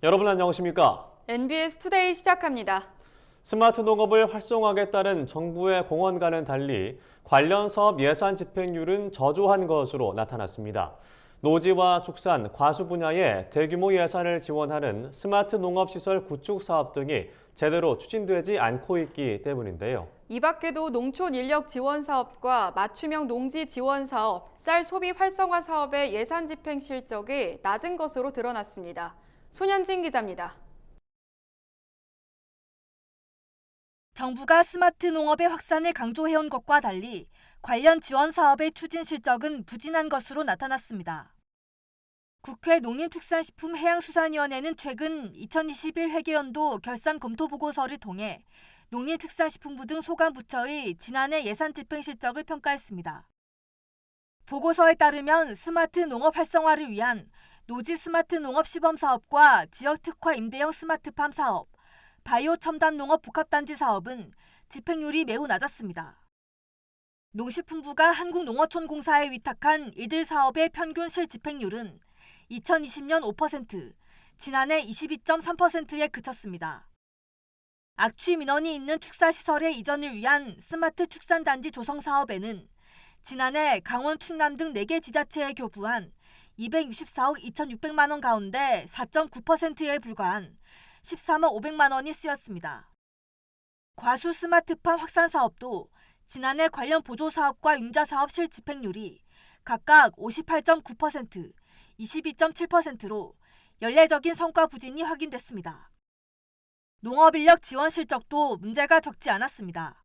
여러분 안녕하십니까? NBS 투데이 시작합니다. 스마트 농업을 활성화하겠다는 정부의 공언과는 달리 관련 사업 예산 집행률은 저조한 것으로 나타났습니다. 노지와 축산, 과수 분야에 대규모 예산을 지원하는 스마트 농업 시설 구축 사업 등이 제대로 추진되지 않고 있기 때문인데요. 이 밖에도 농촌 인력 지원 사업과 맞춤형 농지 지원 사업, 쌀 소비 활성화 사업의 예산 집행 실적이 낮은 것으로 드러났습니다. 손현진 기자입니다. 정부가 스마트 농업의 확산을 강조해온 것과 달리 관련 지원 사업의 추진 실적은 부진한 것으로 나타났습니다. 국회 농림축산식품해양수산위원회는 최근 2021 회계연도 결산 검토 보고서를 통해 농림축산식품부 등 소관 부처의 지난해 예산 집행 실적을 평가했습니다. 보고서에 따르면 스마트 농업 활성화를 위한 노지 스마트 농업 시범 사업과 지역 특화 임대형 스마트팜 사업, 바이오 첨단 농업 복합단지 사업은 집행률이 매우 낮았습니다. 농식품부가 한국농어촌공사에 위탁한 이들 사업의 평균 실집행률은 2020년 5%, 지난해 22.3%에 그쳤습니다. 악취 민원이 있는 축사시설의 이전을 위한 스마트 축산단지 조성 사업에는 지난해 강원, 충남 등 4개 지자체에 교부한 264억 2,600만 원 가운데 4.9%에 불과한 14만 500만 원이 쓰였습니다. 과수 스마트팜 확산 사업도 지난해 관련 보조 사업과 융자 사업 실 집행률이 각각 58.9%, 22.7%로 연례적인 성과 부진이 확인됐습니다. 농업 인력 지원 실적도 문제가 적지 않았습니다.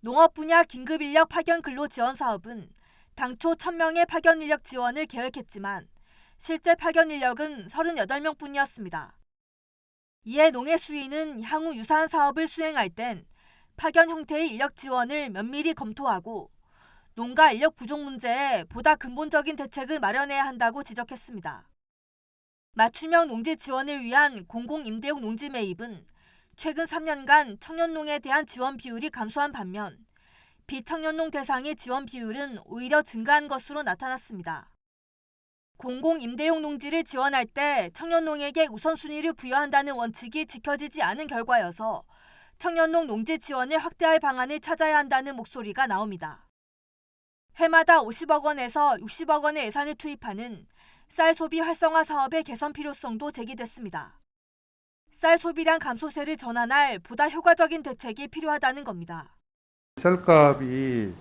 농업 분야 긴급 인력 파견 근로 지원 사업은 당초 1000명의 파견 인력 지원을 계획했지만 실제 파견 인력은 38명 뿐이었습니다. 이에 농해 수위는 향후 유사한 사업을 수행할 땐 파견 형태의 인력 지원을 면밀히 검토하고 농가 인력 부족 문제에 보다 근본적인 대책을 마련해야 한다고 지적했습니다. 맞춤형 농지 지원을 위한 공공임대용 농지 매입은 최근 3년간 청년농에 대한 지원 비율이 감소한 반면 비청년농 대상의 지원 비율은 오히려 증가한 것으로 나타났습니다. 공공 임대용 농지를 지원할 때 청년농에게 우선순위를 부여한다는 원칙이 지켜지지 않은 결과여서 청년농 농지 지원을 확대할 방안을 찾아야 한다는 목소리가 나옵니다. 해마다 50억 원에서 60억 원의 예산을 투입하는 쌀 소비 활성화 사업의 개선 필요성도 제기됐습니다. 쌀 소비량 감소세를 전환할 보다 효과적인 대책이 필요하다는 겁니다. 쌀값이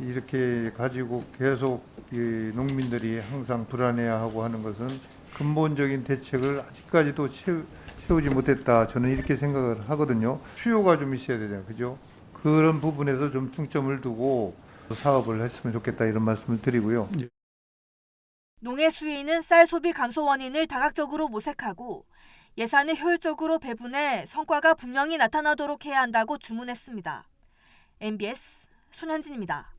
이렇게 가지고 계속 이 농민들이 항상 불안해하고 하는 것은 근본적인 대책을 아직까지도 채우, 세우지 못했다. 저는 이렇게 생각을 하거든요. 수요가 좀 있어야 되잖아요. 그죠? 그런 부분에서 좀 중점을 두고 사업을 했으면 좋겠다 이런 말씀을 드리고요. 농해 수위는 쌀 소비 감소 원인을 다각적으로 모색하고 예산을 효율적으로 배분해 성과가 분명히 나타나도록 해야 한다고 주문했습니다. MBS 손현진입니다.